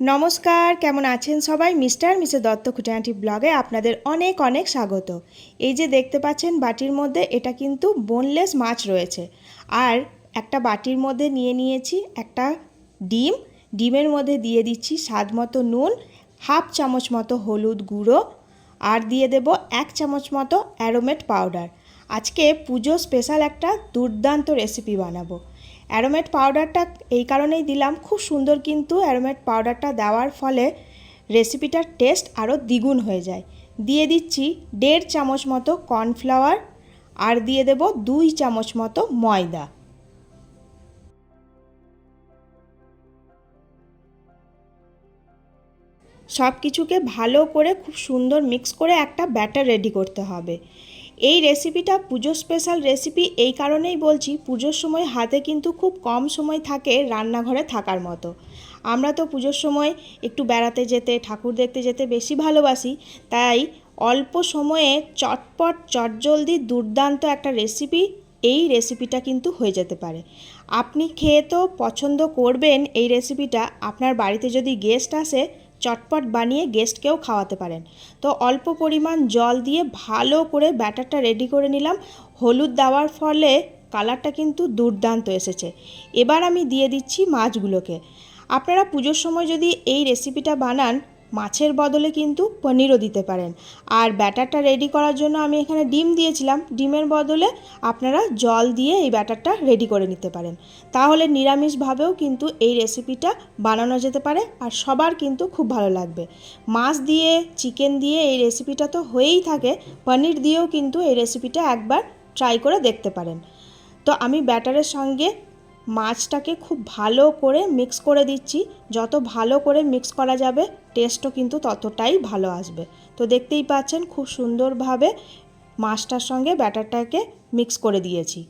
নমস্কার, কেমন আছেন সবাই? মিস্টার, মিসেস দত্ত খুঁটিনাটি ব্লগে আপনাদের অনেক অনেক স্বাগত। এই যে দেখতে পাচ্ছেন বাটির মধ্যে, এটা কিন্তু বোনলেস মাছ রয়েছে। আর একটা বাটির মধ্যে নিয়ে নিয়েছি একটা ডিম। ডিমের মধ্যে দিয়ে দিচ্ছি স্বাদ মতো নুন, হাফ চামচ মতো হলুদ গুঁড়ো, আর দিয়ে দেব এক চামচ মতো অ্যারোমেট পাউডার আজকে পুজো স্পেশাল একটা দুর্দান্ত রেসিপি বানাবো। অ্যারোমেট পাউডারটা এই কারণেই দিলাম, খুব সুন্দর কিন্তু অ্যারোমেট পাউডারটা দেওয়ার ফলে রেসিপিটার টেস্ট আরও দ্বিগুণ হয়ে যায়। দিয়ে দিচ্ছি দেড় চামচ মতো কর্নফ্লাওয়ার আর দিয়ে দেব দুই চামচ মতো ময়দা। সব কিছুকে ভালো করে খুব সুন্দর মিক্স করে একটা ব্যাটার রেডি করতে হবে। এই রেসিপিটা পুজো স্পেশাল রেসিপি এই কারণেই বলছি, পুজোর সময় হাতে কিন্তু খুব কম সময় থাকে রান্নাঘরে থাকার মতো। আমরা তো পুজোর সময় একটু বেড়াতে যেতে, ঠাকুর দেখতে যেতে বেশি ভালোবাসি, তাই অল্প সময়ে চটপট, চটজলদি দুর্দান্ত একটা রেসিপি এই রেসিপিটা কিন্তু হয়ে যেতে পারে। আপনি খেয়ে তো পছন্দ করবেন এই রেসিপিটা আপনার বাড়িতে যদি গেস্ট আসে চটপট বানিয়ে গেস্টকেও খাওয়াতে পারেন। তো অল্প পরিমাণ জল দিয়ে ভালো করে ব্যাটারটা রেডি করে নিলাম। হলুদ দেওয়ার ফলে কালারটা কিন্তু দুর্দান্ত এসেছে। এবার আমি দিয়ে দিচ্ছি মাছগুলোকে। আপনারা পুজোর সময় যদি এই রেসিপিটা বানান মাছের বদলে কিন্তু পনিরও দিতে পারেন। আর ব্যাটারটা রেডি করার জন্য আমি এখানে ডিম দিয়েছিলাম। ডিমের বদলে আপনারা জল দিয়ে এই ব্যাটারটা রেডি করে নিতে পারেন। তাহলে নিরামিষভাবেও কিন্তু এই রেসিপিটা বানানো যেতে পারে আর সবার কিন্তু খুব ভালো লাগবে। মাছ দিয়ে চিকেন দিয়ে এই রেসিপিটা তো হয়েই থাকে। পনির দিয়েও কিন্তু এই রেসিপিটা একবার ট্রাই করে দেখতে পারেন। তো আমি ব্যাটারের সঙ্গে মাছটাকে খুব ভালো করে মিক্স করে দিচ্ছি। যত ভালো করে মিক্স করা যাবে টেস্টও কিন্তু ততটাই ভালো আসবে। তো দেখতেই পাচ্ছেন, খুব সুন্দরভাবে মাছটার সঙ্গে ব্যাটারটাকে মিক্স করে দিয়েছি।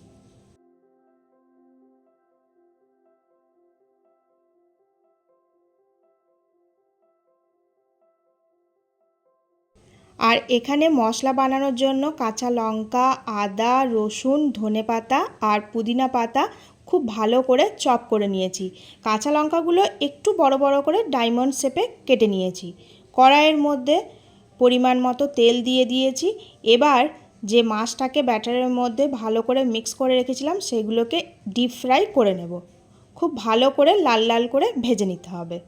আর এখানে মশলা বানানোর জন্য কাঁচা লঙ্কা, আদা, রসুন ধনে পাতা আর পুদিনা পাতা খুব ভালো করে চপ করে নিয়েছি। কাঁচা লঙ্কাগুলো একটু বড় বড় করে ডায়মন্ড শেপে কেটে নিয়েছি। কড়াইয়ের মধ্যে পরিমাণ মতো তেল দিয়ে দিয়েছি। এবার যে মাছটাকে ব্যাটারের মধ্যে ভালো করে মিক্স করে রেখেছিলাম, সেগুলোকে ডিপ ফ্রাই করে নেব। খুব ভালো করে লাল লাল করে ভেজে নিতে হবে।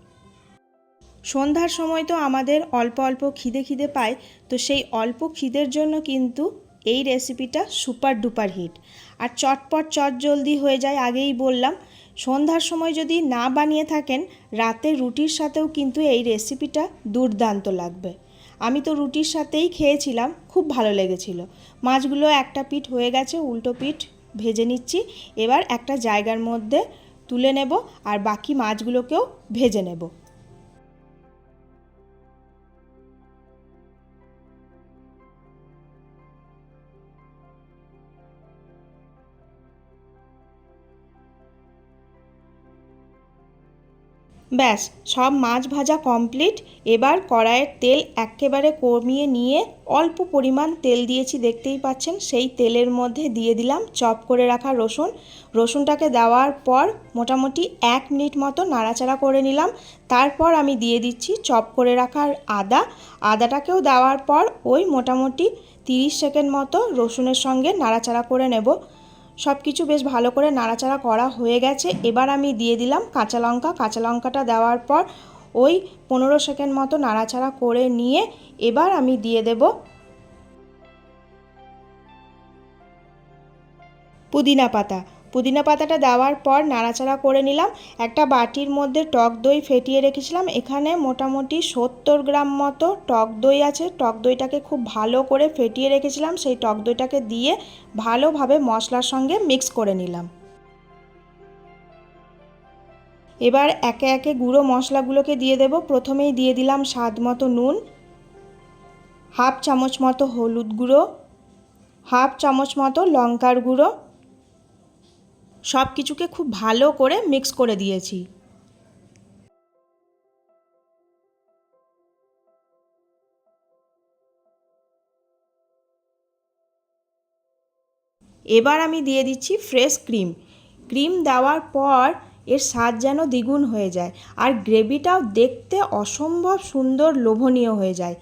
সন্ধ্যার সময় তো আমাদের অল্প অল্প খিদে খিদে পায়, তো সেই অল্প খিদের জন্য কিন্তু এই রেসিপিটা সুপার ডুপার হিট আর চটপট চট জলদি হয়ে যায় আগেই বললাম। সন্ধ্যার সময় যদি না বানিয়ে থাকেন, রাতে রুটির সাথেও কিন্তু এই রেসিপিটা দুর্দান্ত লাগবে। আমি তো রুটির সাথেই খেয়েছিলাম, খুব ভালো লেগেছিল। মাছগুলো একটা পিঠ হয়ে গেছে, উল্টো পিঠ ভেজে নিচ্ছি। এবার একটা জায়গার মধ্যে তুলে নেব আর বাকি মাছগুলোকেও ভেজে নেব। ব্যাস, সব মাছ ভাজা কমপ্লিট এবার কড়াইয়ের তেল একেবারে কমিয়ে নিয়ে অল্প পরিমাণ তেল দিয়েছি, দেখতেই পাচ্ছেন। সেই তেলের মধ্যে দিয়ে দিলাম চপ করে রাখা রসুন। রসুনটাকে দেওয়ার পর মোটামুটি এক মিনিট মতো নাড়াচাড়া করে নিলাম। তারপর আমি দিয়ে দিচ্ছি চপ করে রাখার আদা। আদাটাকেও দেওয়ার পর ওই মোটামুটি তিরিশ সেকেন্ড মতো রসুনের সঙ্গে নাড়াচাড়া করে নেব। সব কিছু বেশ ভালো করে নাড়াচাড়া করা হয়ে গেছে। এবার আমি দিয়ে দিলাম কাঁচা লঙ্কা। কাঁচা লঙ্কাটা দেওয়ার পর ওই পনেরো সেকেন্ড মতো নাড়াচাড়া করে নিয়ে এবার আমি দিয়ে দেব পুদিনা পাতা। পুদিনা পাতাটা দেওয়ার পর নাড়াচাড়া করে নিলাম। একটা বাটির মধ্যে টক দই ফেটিয়ে রেখেছিলাম। এখানে মোটামুটি সত্তর গ্রাম মতো টক দই আছে। টক দইটাকে খুব ভালো করে ফেটিয়ে রেখেছিলাম। সেই টক দইটাকে দিয়ে ভালোভাবে মশলার সঙ্গে মিক্স করে নিলাম। এবার একে একে গুঁড়ো মশলাগুলোকে দিয়ে দেব। প্রথমেই দিয়ে দিলাম স্বাদ মতো নুন, হাফ চামচ মতো হলুদ গুঁড়ো, হাফ চামচ মতো লঙ্কার গুঁড়ো সব কিছুকে খুব ভালো করে মিক্স করে দিয়েছি। এবার আমি দিয়ে দিচ্ছি ফ্রেশ ক্রিম ক্রিম দেওয়ার পর এর স্বাদ যেন দ্বিগুণ হয়ে যায়, আর গ্রেভিটাও দেখতে অসম্ভব সুন্দর লোভনীয় হয়ে যায়।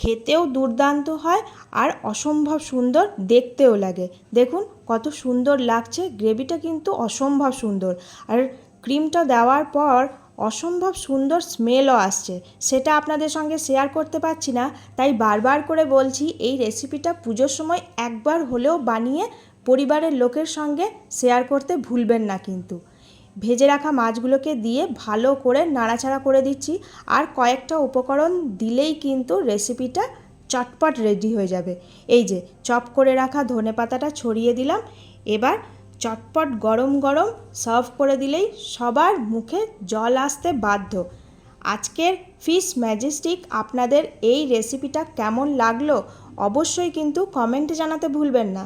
খেতেও দুর্দান্ত হয় আর অসম্ভব সুন্দর দেখতেও লাগে। দেখুন, কত সুন্দর লাগছে। গ্রেভিটা কিন্তু অসম্ভব সুন্দর। আর ক্রিমটা দেওয়ার পর অসম্ভব সুন্দর স্মেলও আসছে। সেটা আপনাদের সঙ্গে শেয়ার করতে পারছি না, তাই বারবার করে বলছি, এই রেসিপিটা পুজোর সময় একবার হলেও বানিয়ে পরিবারের লোকের সঙ্গে শেয়ার করতে ভুলবেন না কিন্তু। ভেজে রাখা মাছগুলোকে দিয়ে ভালো করে নাড়াচাড়া করে দিচ্ছি। আর কয়েকটা উপকরণ দিলেই কিন্তু রেসিপিটা চটপট রেডি হয়ে যাবে। এই যে, চপ করে রাখা ধনে পাতাটা ছড়িয়ে দিলাম। এবার চটপট গরম গরম সার্ভ করে দিলেই সবার মুখে জল আসতে বাধ্য। আজকের ফিশ ম্যাজেস্টিক আপনাদের এই রেসিপিটা কেমন লাগল অবশ্যই কিন্তু কমেন্টে জানাতে ভুলবেন না।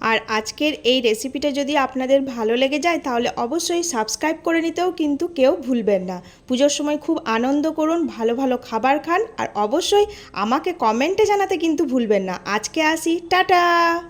আর আজকের এই রেসিপিটা যদি আপনাদের ভালো লেগে যায়, তাহলে অবশ্যই সাবস্ক্রাইব করে নিতেও কিন্তু কেউ ভুলবেন না। পুজোর সময় খুব আনন্দ করুন, ভালো ভালো খাবার খান, আর অবশ্যই আমাকে কমেন্টে জানাতে কিন্তু ভুলবেন না। আজকে আসি, টাটা!